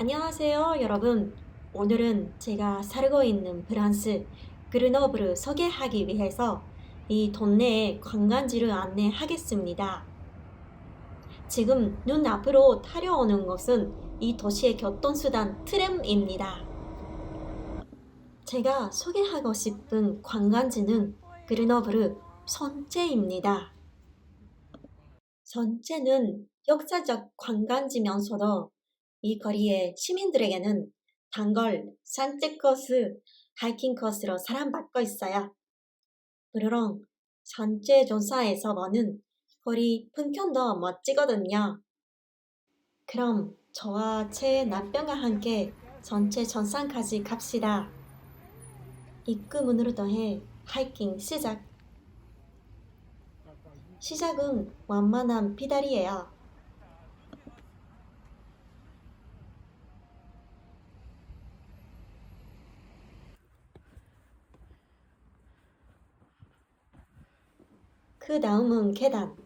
안녕하세요, 여러분. 오늘은 제가 살고 있는 프랑스 그르노브를 소개하기 위해서 이 동네의 관광지를 안내하겠습니다. 지금 눈앞으로 타려오는 것은 이 도시의 교통수단 트램입니다. 제가 소개하고 싶은 관광지는 그르노브르 선제입니다. 선제는 역사적 관광지면서도 이 거리의 시민들에게는 단걸, 산책 코스, 하이킹 코스로 사랑받고 있어요. 물론 전체 조사에서 보는 거리 풍경도 멋지거든요. 그럼 저와 제 남편과 함께 전체 전산까지 갑시다. 입구 문으로 더해 하이킹 시작. 시작은 완만한 비다리예요. 그 다음은 계단.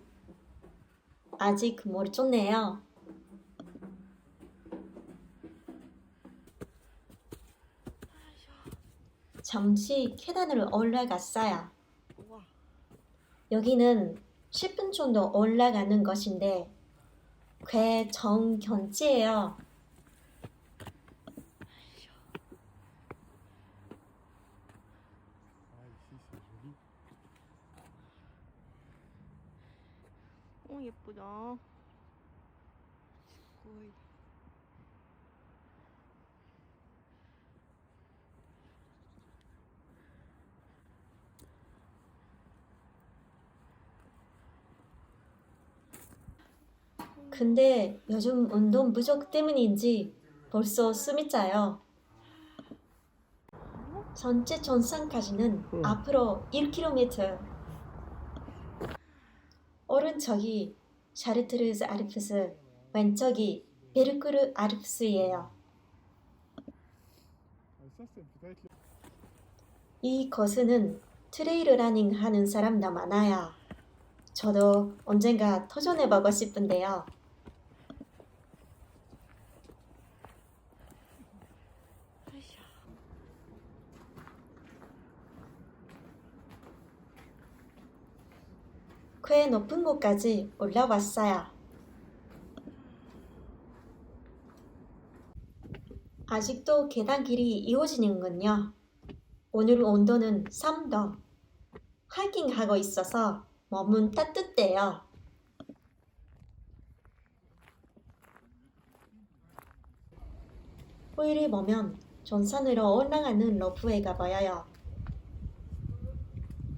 아직 멀쩡네요. 잠시 계단을 올라갔어요. 여기는 10분 정도 올라가는 것인데 꽤 정경치예요. 어 예쁘다. 거의. 근데 요즘 운동 부족 때문인지 벌써 숨이 차요. 전체 전산까지는 응. 앞으로 1km. 오른쪽이 샤르트르즈 아르프스, 왼쪽이 베르크르 아르프스예요. 이 코스는 트레일 러닝 하는 사람도 많아요. 저도 언젠가 도전해보고 싶은데요. 아이샤. 꽤 높은 곳까지 올라왔어요. 아직도 계단 길이 이어지는군요. 오늘 온도는 3도. 하이킹하고 있어서 몸은 따뜻해요. 호일을 보면 전산으로 올라가는 러프웨이가 보여요.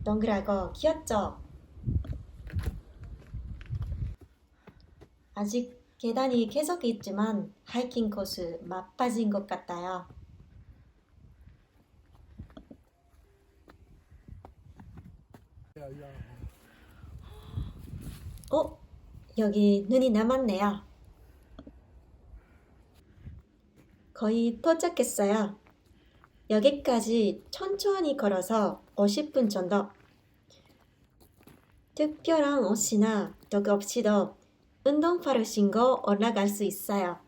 동그랗고 귀엽죠? 아직 계단이 계속 있지만 하이킹 코스 맛빠진 것 같아요. 어? 여기 눈이 남았네요. 거의 도착했어요. 여기까지 천천히 걸어서 50분 정도. 특별한 옷이나 덕 없이도 운동화를 신고 올라갈 수 있어요.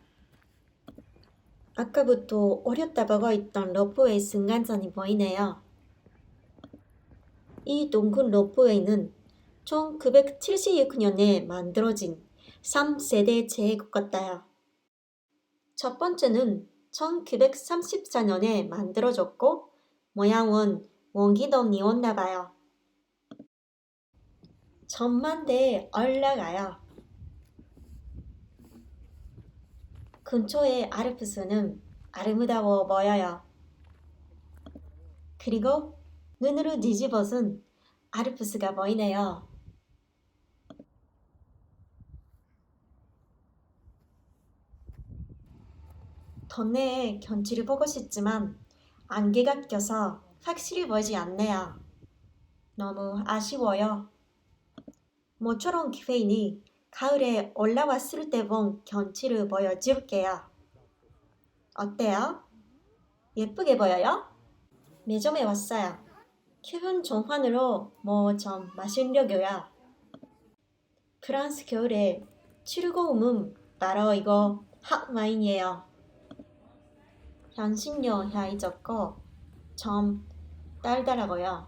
아까부터 어렵다 보고 있던 로프웨이 승강선이 보이네요. 이 동굴 로프웨이는 1976년에 만들어진 3세대 제국 같아요. 첫 번째는 1934년에 만들어졌고 모양은 원기동이었나 봐요. 전만대에 올라가요. 근처의 아르프스는 아름다워 보여요. 그리고 눈으로 뒤집어선 아르프스가 보이네요. 동네의 경치를 보고 싶지만 안개가 껴서 확실히 보이지 않네요. 너무 아쉬워요. 모처럼 기회이니 가을에 올라왔을 때 본 경치를 보여줄게요. 어때요? 예쁘게 보여요? 매점에 왔어요. 기분 전환으로 뭐 좀 마시려고요. 프랑스 겨울에 즐거움은 바로 이거 핫와인이에요. 향신료 향이 적고 좀 달달하고요.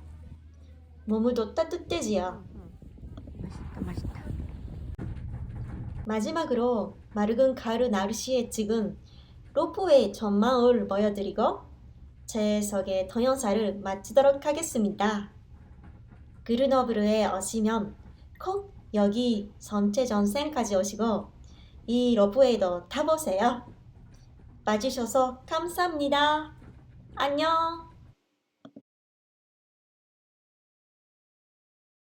몸도 따뜻해지요. 맛있다, 맛있다. 마지막으로 맑은 가을 날씨에 지금 로프웨이 전망을 보여드리고 제 소개 동영상을 마치도록 하겠습니다. 그르노브르에 오시면 꼭 여기 전체 전線까지 오시고 이 로프웨이도 타보세요. 봐주셔서 감사합니다. 안녕.